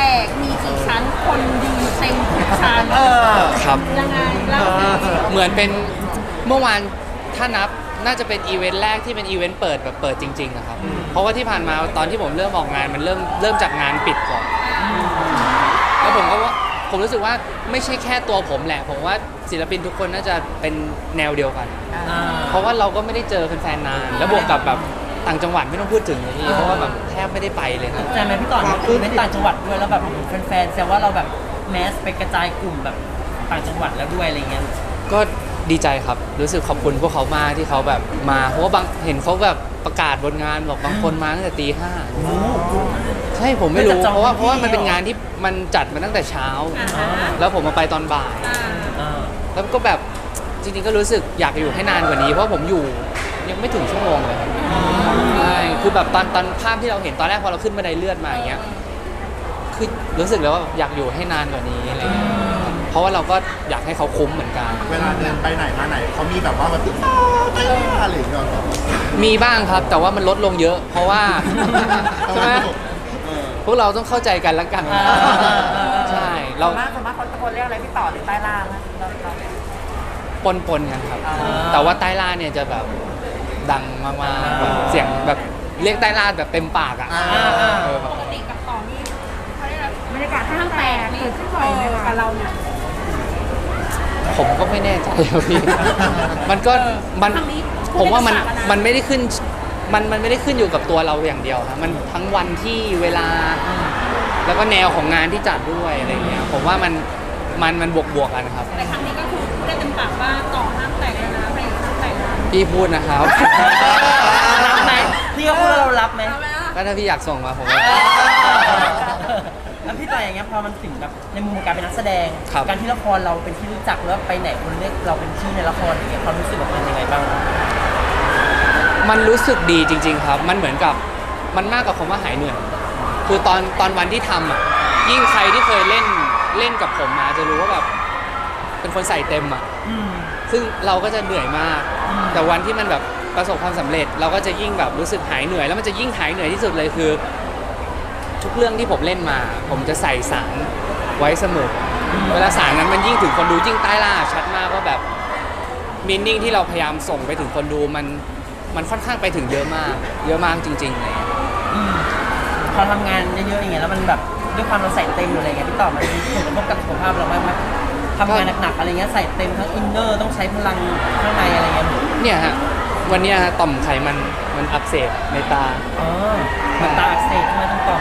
แต่มีกี่ชั้นคนยืนเต็มทุกชั้นเออครับ ยังไงเล่าสิเหมือนเป็นเมื่อวานถ้านับน่าจะเป็นอีเวนต์แรกที่เป็นอีเวนต์เปิดแบบเปิดจริงๆนะครับ เพราะว่าที่ผ่านมาตอนที่ผมเริ่มออกงานมันเริ่มเริ่มจากงานปิดก่อน แล้วผมก็ว่าผมรู้สึกว่าไม่ใช่แค่ตัวผมแหละ ผมว่าศิลปินทุกคนน่าจะเป็นแนวเดียวกันอ่าเพราะว่าเราก็ไม่ได้เจอแฟนๆนาน แล้วบวกกับแบบ ต่างจังหวัดไม่ต้องพูดถึงเลยพี่เพราะว่าแบบแทบไม่ได้ไปเลยนะแต่ไหมพี่ต่อคือในต่างจังหวัดด้วยแล้วแบบแฟนๆแซวว่าเราแบบแมสไปกระจายกลุ่มแบบต่างจังหวัดแล้วด้วยอะไรเงี้ยก็ดีใจครับ รู้สึกขอบคุณพวกเขามากที่เขาแบบมา เพราะว่าบางเห็นเขาแบบประกาศบนงานบอกบางคนมาตั้งแต่ตีห้าใช่ผมไม่รู้จะจองเพราะว่าพื้นที่เพราะว่ามันเป็นเหรองานที่มันจัดมาตั้งแต่เช้าอ่าฮะแล้วผมมาไปตอนบ่ายอ่าอ่าแล้วก็แบบจริงๆก็รู้สึกอยากอยู่ให้นานกว่านี้ เพราะผมอยู่ ยังไม่ถึงชั่วโมงเลยครับใช่คือแบบตอนตอนภาพที่เราเห็นตอนแรกพอเราขึ้นบันไดเลื่อนมาอย่างเงี้ยคือรู้สึกแล้วว่าอยากอยู่ให้นานกว่านี้อะไรเงี้ยเพราะว่าเราก็อยากให้เขาคุ้มเหมือนกัน เวลาเดินไปไหนมาไหนเขามีแบบว่าแบบติ๊กต๊อกอะไรอย่างเงี้ยเหรอมีบ้างครับแต่ว่ามันลดลงเยอะ เพราะว่าใช่ไหมเออพวกเราต้องเข้าใจกันและกันอ่าอ่าอ่าใช่เราส่วนมากส่วนมากคนตะโกนเรียกอะไรพี่ต่อหรือใต้ล่างนะเราเราปนปนๆกันครับอ่าแต่ว่าใต้ล่าเนี่ยจะแบบ ดังมากๆแบบเสียงแบบเรียกใต้ล่าแบบเต็มปากอะอ่าเออแบบปกติกับต่อนี่เขาเรียกอะไรบรรยากาศห้าห้างงแตแตกกนี่เกิดขึ้นบ่อยไหมคะกับเราเนี่ย ผมก็ไม่แน่ใจครับพี่ มันก็มันครั้งนี้ผมว่ามันพูดได้ภาษากันนะ มันไม่ได้ขึ้นมันมันไม่ได้ขึ้นอยู่กับตัวเราอย่างเดียวครับมันทั้งวันที่เวลา แล้วก็แนวของงานที่จัดด้วยอะไรเงี้ยผมว่ามันมันมันบวกบวกๆกันครับ แต่ครั้งนี้ก็คือ พี่พูดนะครับรับไหมพี่ก็พูดว่าเรารับไหมเอาไหมล่ะก็ถ้าพี่อยากส่งมาผมก็ แล้วพี่ต่ออย่างเงี้ยพอมันถึงแบบในมุมของการเป็นนักแสดง ครับ การที่ละครเราเป็นที่รู้จักแล้วไปไหนคนเรียกเราเป็นชื่อในละครอย่างเงี้ยความรู้สึกมันเป็นยังไงบ้างมันรู้สึกดีจริง ๆ ครับ มันเหมือนกับมันมากกว่าคำว่าหายเหนื่อย คือตอนตอนวันที่ทำอะ ยิ่งใครที่เคยเล่นเล่นกับผมมาจะรู้ว่าแบบเป็นคนใส่เต็มอะ อืมซึ่งเราก็จะเหนื่อยมากอืม แต่วันที่มันแบบประสบความสำเร็จ เราก็จะยิ่งแบบรู้สึกหายเหนื่อย แล้วมันจะยิ่งหายเหนื่อยที่สุดเลยคือ ทุกเรื่องที่ผมเล่นมา ผมจะใส่สารไว้เสมอเวลาสารนั้นมันยิ่งถึงคนดูยิ่งใต้ล่าชัดมากว่าแบบมินนิ่งที่เราพยายามส่งไปถึงคนดูมันมันค่อนข้างไปถึงเยอะมาก เยอะมากจริงๆเลยพอทำงานเยอะๆอย่างเงี้ยแล้วมันแบบด้วยความเราใส่เต็มอยู่อะไรเงี้ยพี่ต่อมันมีผลกระทบกับสุขภาพเราบ้างไหม ทำงานหนักๆอะไรเงี้ยใส่เต็มทั้งอินเนอร์ต้องใช้พลังข้างในอะไรเงี้ยเนี่ยฮะวันเนี้ยฮะต่อมไขมันมันอักเสบในตา อ๋อมันตาอักเสบทำไมต้องต่อม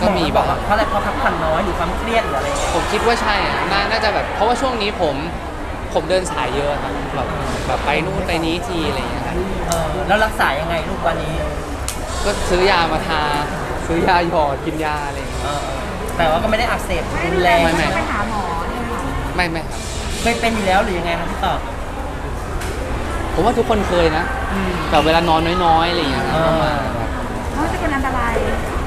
ก็มีบอบ้ากงว่าเพราะอะไรเพราะพักผ่อนน้อยหรือความเครียดหรืออะไรเงี้ยผมคิดว่าใช่อะนาน่าจะแบบเพราะว่าช่วงนี้ผมผมเดินสายเยอะครับแบบแบบไปนู่นไปนี้ทีอะไรอย่างเงี้ยครับเออแล้วรักษายังไงลูกวันนี้ก็ซื้อยามาทา ซื้อยาหยอดกินยาอะไรอย่างเงี้ย เออแต่ว่าก็ไม่ได้อักเสบรุนแรง ไม่ไม่ ไปหาหมอเนี่ยค่ะ ไม่ไม่ครับ ไม่เป็นอยู่แล้วหรือยังไงครับพี่ต่อผมว่าทุกคนเคยนะแบบเวลานอนน้อยๆอะไรอย่างเงี้ยครับเออประมาณแบบเพราะจะเป็นอันตราย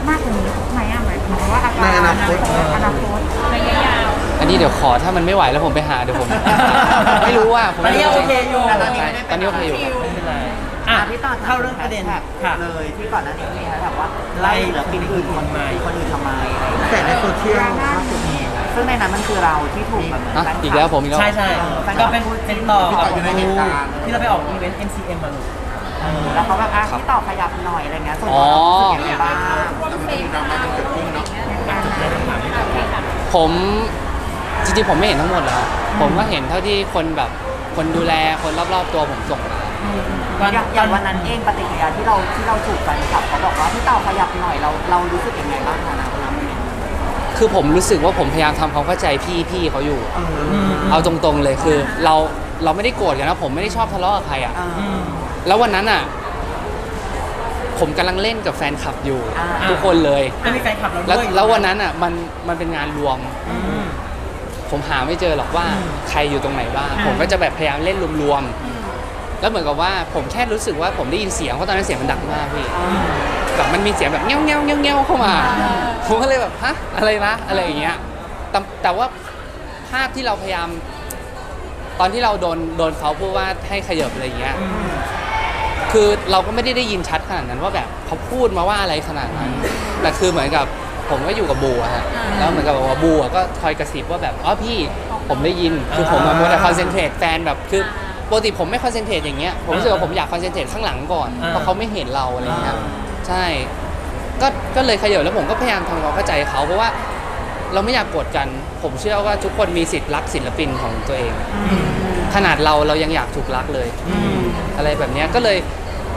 มากกว่านี้ไหมอะหมายถึงว่าอาการในอนาคต อนาคตระยะยาว อันนี้เดี๋ยวขอถ้ามันไม่ไหวแล้วผมไปหาเดี๋ยวผม ไม่รู้ว่าผมตอนนี้ไม่รู้โอเคอยู่ใช่ตอนนี้โอเคอยู่ครับ ไม่เป็นไรอะอะพี่ต่อเข้าเรื่องประเด็นแฮชค่ะแท็กเลยที่ก่อนหน้านี้มีแฮชแท็กว่าไล่ไล่เหลือปีอื่นคนทำไมคนอื่นทำไมอะไรอย่างเงี้ยแต่ในโซเชียลล่าสุดนี้ ซึ่งในนั้นมันคือเราที่ถูกแบบเหมือนอะฟนคบอีกแล้วผมอีกแล้ว ใช่ใช่ก็เป็นเป็นต่อพี่ต่ออยู่ในเหตุการณ์ ที่เราไปออกอีเวนต์ MCM มาลูกแล้วเขาแบบอะครับพี่ต่อขยับหน่อยอะไรเงี้ยส่วนอ๋อตัวเรารู้สึกยังไงบ้างร่วมเพลงกันอะไรอย่างเงี้ยโอเคค่ะผมจริงๆผมไม่เห็นทั้งหมดหรอกครับผมก็เห็นเท่าที่คนแบบคนดูแลคนรอบๆตัวผมส่งมาอย่างอย่างวันนั้นเองปฏิกิริยาที่เราที่เราถูกแฟนคลับเขาบอกว่าพี่ต่อขยับหน่อยเราเรารู้สึกยังไงบ้างคะนะวันนั้น คือผมรู้สึกว่าผมพยายามทำความเข้าใจพี่พี่เขาอยู่เอออืมเอาตรงๆเลยคือ เราเราไม่ได้โกรธกันนะผมไม่ได้ชอบทะเลาะกับใครอะเอออืมแล้ววันนั้นอะ ผมกำลังเล่นกับแฟนคลับอยู่ อ่า ทุกคนเลยก็มีแฟนคลับเราแล้วด้วยแล้ววันนั้นอะมันมันเป็นงานรวม อืม ผมหาไม่เจอหรอกว่าอืมใครอยู่ตรงไหนบ้างอ่าผมก็จะแบบพยายามเล่นรวมๆ แล้วเหมือนกับว่าผมแค่รู้สึกว่าผมได้ยินเสียงเพราะตอนนั้นเสียงมันดังมากพี่แบบมันมีเสียงแบบเงี้ยวเงี้ยวเงี้ยวเงี้ยวเข้ามา ผมก็เลยแบบฮะอะไรนะอะไรอย่างเงี้ยแต่แต่ว่าภาพที่เราพยายาม ตอนที่เราโดนโดนเขาพูดว่าให้ขยับอะไรอย่างเงี้ยอืมคือเราก็ไม่ได้ได้ยินชัดขนาดนั้นว่าแบบเขาพูดมาว่าอะไรขนาดนั้น แต่คือเหมือนกับผมก็อยู่กับบูอะฮะแล้วเหมือนกับว่าบูอะก็คอยกระซิบว่าแบบอ๋อพี่ผมได้ยินคือผมอะมัวแต่คอนเซนเทรตแฟนแบบคือ ปกติผมไม่คอนเซนเทรตอย่างเงี้ยผมรู้สึกว่าผมอยากคอนเซนเทรตข้างหลังก่อนเพราะเขาไม่เห็นเราอะไรเงี้ยใช่ก็ก็เลยขยับแล้วผมก็พยายามทำความเข้าใจเขาเพราะว่าเราไม่อยากโกรธกัน ผมเชื่อว่าทุกคนมีสิทธิ์รักศิลปินของตัวเอง ขนาดเราเรายังอยากถูกรักเลยอะไรแบบเนี้ยก็เลย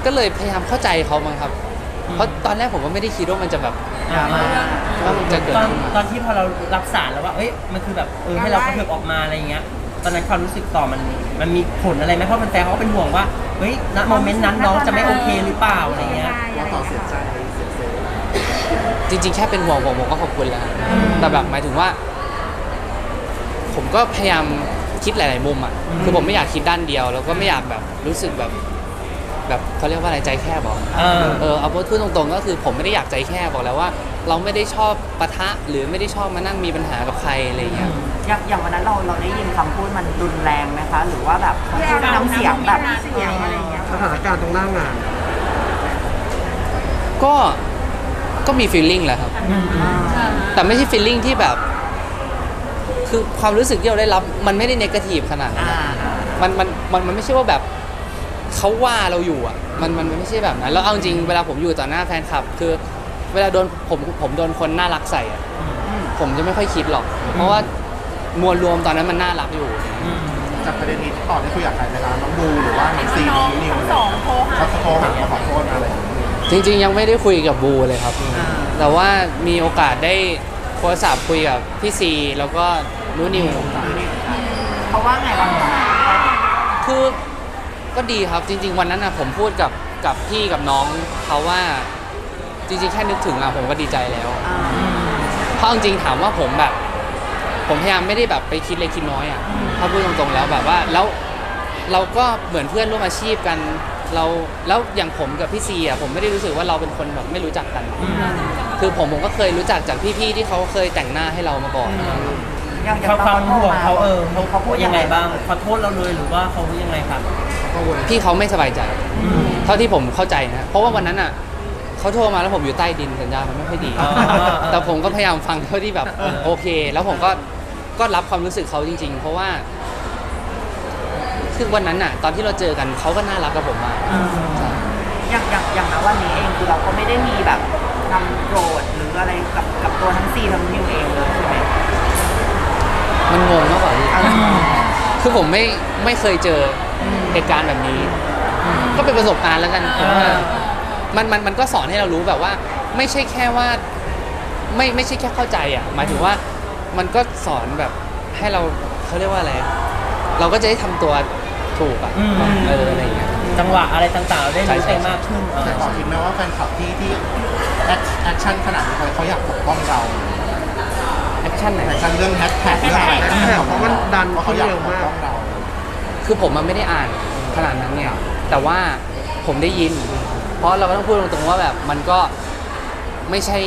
ก็เลยพยายามเข้าใจเขามั้งครับ เพราะตอนแรกผมก็ไม่ได้คิดว่ามันจะแบบอ่าว่ามันจะเกิดตอนขึ้นมาตอนที่พอเรารับสารแล้วว่าเอ้ยมันคือแบบเออให้เรากระเถิบออกมาอะไรเงี้ย ตอนนั้นความรู้สึกต่อมันมันมีผลอะไรไหมเพราะแฟนๆเขาก็เป็นห่วงว่าเฮ้ยณโมเมนต์นั้นน้องจะไม่โอเคหรือเปล่าอะไรเงี้ย ว่าต่อเสียใจเสียเซลล์จริงๆ แค่เป็นห่วงผมผมก็ขอบคุณแล้ว แต่แบบหมายถึงว่า ผมก็พยายามคิดหลายๆมุมอะ อืม คือผมไม่อยากคิดด้านเดียว แล้วก็ไม่อยากแบบรู้สึกแบบ แบบเขาเรียกว่าอะไรใจแคบบอก เออ เออเอาพูดตรงๆก็คือผมไม่ได้อยากใจแคบบอกแล้วว่า เราไม่ได้ชอบปะทะหรือไม่ได้ชอบมานั่งมีปัญหากับใครอะไรอย่างเงี้ยอ ย่างอย่างวันนั้นเราเราได้ยินคำพูดมันรุนแรงไหมคะ หรือว่าแบบมันพูดน้ำเสียงแบบเสียงอะไรอย่างเงี้ยสถานการณ์ตรงหน้างาน ก็ก็มี feeling แหละครับ แต่ไม่ใช่ feeling ที่แบบ คือความรู้สึกที่เราได้รับมันไม่ได้เนกาทีฟขนาดนั้นอ่าอะมันมันมันมันไม่ใช่ว่าแบบเขาว่าเราอยู่อะ มันมันมันไม่ใช่แบบนั้นแล้วเอาจริงๆเวลาผมอยู่ต่อหน้าแฟนคลับ คือ เวลาโดนผมผมโดนคนน่ารักใส่อะผมจะไม่ค่อยคิดหรอก เพราะว่า มวลรวมตอนนั้นมันน่ารักอยู่ จากประเด็นนี้ต่อได้คุยกับใครไหมคะน้องบูหรือว่าน้องซีน้องนิวเลยสองโทรหาเขาโทรหามาขอโทษอะไรอย่างเงี้ยจริง ๆ ยังไม่ได้คุยกับบูเลยครับ แต่ว่ามีโอกาสได้โทรศัพท์คุยกับพี่ซีแล้วก็นูนิวเพราะว่าไงบ้างคะคือก็ดีครับจริง ๆ วันนั้นนะผมพูดกับกับพี่กับน้องเขาว่าจริง ๆ แค่นึกถึงอะผมก็ดีใจแล้วอ่าเพราะจริงๆถามว่าผมแบบ ผมพยายามไม่ได้แบบไปคิดเล็กคิดน้อยอะถ้าพูดตรงๆแล้วแบบว่าแล้วเราก็เหมือนเพื่อนร่วมอาชีพกันเราแล้วอย่างผมกับพี่ซีอะผมไม่ได้รู้สึกว่าเราเป็นคนแบบไม่รู้จักกัน คือผมผมก็เคยรู้จักจากพี่ๆที่เขาเคยแต่งหน้าให้เรามาก่อน อย่างอย่าเขางความห่วงเขาเออเขาเขาพูดยังไงบ้างขอโทษเราเลยหรือว่าเขายังไงครับเขาวนพี่เขาไม่สบายใจ เท่าที่ผมเข้าใจนะ เพราะว่าวันนั้นอะเขาโทรมาแล้วผมอยู่ใต้ดินสัญญาณมันไม่ค่อยดีอ่าแต่ผมก็พยายามฟังเท่าที่แบบโอเค แล้วผมก็ ก็รับความรู้สึกเขาจริง ๆ เพราะว่าคือวันนั้นอะ ตอนที่เราเจอกันเขาก็น่ารักกับผมมากใช่ อย่างอย่างอย่างนะวันนี้เองคือเราก็ไม่ได้มีแบบนำโกรธหรืออะไรกับกับตัวทั้งซีทั้งนิวเองเลยใช่ไหมมันงงมากกว่าพี่คือผมไม่ไม่เคยเจอเหตุการณ์แบบนี้ ก็เป็นประสบการณ์แล้วกันผมว่ามันมันมันก็สอนให้เรารู้แบบว่า ไม่ใช่แค่ว่า ไม่ไม่ใช่แค่เข้าใจอะ หมายถึงว่า มันก็สอนแบบให้เราเขาเรียกว่าอะไร เราก็จะได้ทำตัวถูกอะอืม เอออะไรอย่างเงี้ย จังหวะอะไรต่างๆเราได้รู้ใช่ใช่เองมากขึ้นเออแต่ต่อคิดไหมว่าแฟนคลับที่ที่แอคแอคชั่นขนาดนี้เขาอยากปกป้องเราแอคชั่นไหน แอคชั่นเรื่องแฮชแท็กเรื่องอะไรเพราะมันดันว่าเขาอยากเร็วปกมากป้องเรา คือผมมันไม่ได้อ่านขนาดนั้นเนี่ย แต่ว่าผมได้ยิน เพราะเราก็ต้องพูดตรงๆว่าแบบมันก็ไม่ใช่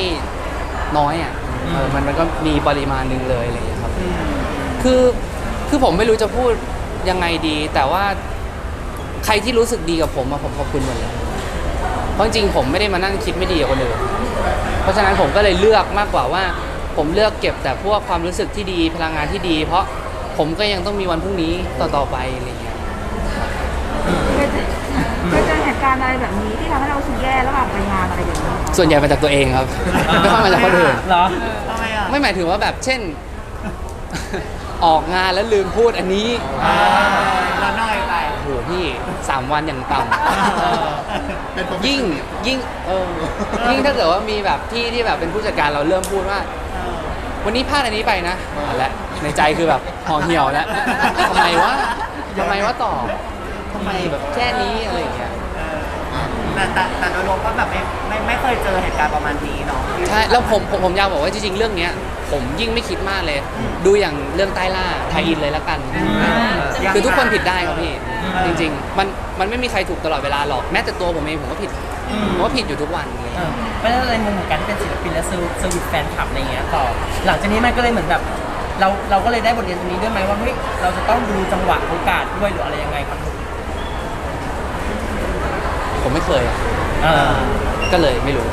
น้อยอะ เออมันมันก็มีปริมาณหนึ่งเลยอะไรอย่างเงี้ยครับ คือคือผมไม่รู้จะพูดยังไงดี แต่ว่าใครที่รู้สึกดีกับผมอะผมขอบคุณหมดเลย เพราะจริงๆผมไม่ได้มานั่งคิดไม่ดีกับคนอื่น เพราะฉะนั้นผมก็เลยเลือกมากกว่าว่า ผมเลือกเก็บแต่พวกความรู้สึกที่ดีพลังงานที่ดี เพราะผมก็ยังต้องมีวันพรุ่งนี้ต่อๆไปอะไรอย่างเงี้ยเค การณ์อะไรแบบนี้ที่ทำให้เรารู้สึกแย่ระหว่างไปงานอะไรอย่างเงี้ยค่ะส่วนใหญ่มาจากตัวเองครับ ไม่ค่อยมาจากคนอื่น เหรอ ทำไมอะไม่หมายถึงว่าแบบเช่น ออกงานแล้วลืมพูดอันนี้อ่าเราน้อยไปโอ้โหพี่สามวันอย่างต่ำเป็นยิ่งยิ่งเออยิ่งถ้าเกิดว่ามีแบบพี่ที่แบบเป็นผู้จัดการเราเริ่มพูดว่า วันนี้พลาดอันนี้ไปนะเอาละในใจคือแบบห่อเหี่ยวแล้วทำไมวะทำไมวะต่อทำไมแบบแค่นี้อะไรอย่างเงี้ย แต่แต่แต่โดยรวมก็แบบไม่ไม่ไม่เคยเจอเหตุการณ์ประมาณนี้เนาะ ใช่แล้วผมผมผมอยากบอกว่าจริงๆเรื่องเนี้ย ผมยิ่งไม่คิดมากเลย ดูอย่างเรื่องใต้ล่าไทยอินเลยละกันคือทุกคนผิดได้ครับพี่จริง ๆ มันมันไม่มีใครถูกตลอดเวลาหรอกแม้แต่ตัวผมเองผมก็ผิดอืมผมก็ผิดอยู่ทุกวันเลย เออไม่ได้อะไรมุมของการที่เป็นศิลปินและเซอร์เซอร์วิสแฟนคลับอะไรเงี้ยต่อ หลังจากนี้มันก็เลยเหมือนแบบ เราเราก็เลยได้บทเรียนตรงนี้ด้วยไหมว่าเฮ้ยเราจะต้องดูจังหวะโอกาสด้วยหรืออะไรยังไงครับ ผมไม่เคยอะเออก็เลยไม่รู้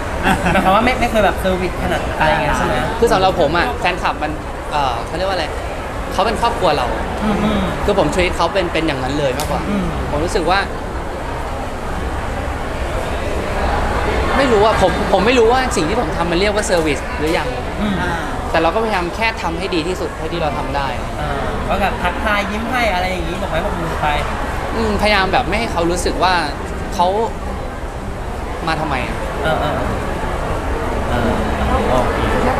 หมายความว่าไม่ไม่เคยแบบเซอร์วิสขนาดอะไรอย่างเงี้ยใช่ไหมคือสำหรับผมอะแฟนคลับมันเออเขาเรียกว่าอะไรเขาเป็นครอบครัวเรา อืมอืม คือผม treat เขาเป็นเป็นอย่างนั้นเลยมากกว่า อืม ผมรู้สึกว่า ไม่รู้ว่าผมผมไม่รู้ว่าสิ่งที่ผมทำมันเรียกว่าเซอร์วิสหรือยัง อืมแต่เราก็พยายามแค่ทำให้ดีที่สุดเท่าที่เราทำได้ อ่าก็แบบทักทายยิ้มให้อะไรอย่างงี้บอกไม้บอกมือไป อืมพยายามแบบไม่ให้เขารู้สึกว่าเขา มาทำไมอะ เออเออเออโอเคแล้วกับ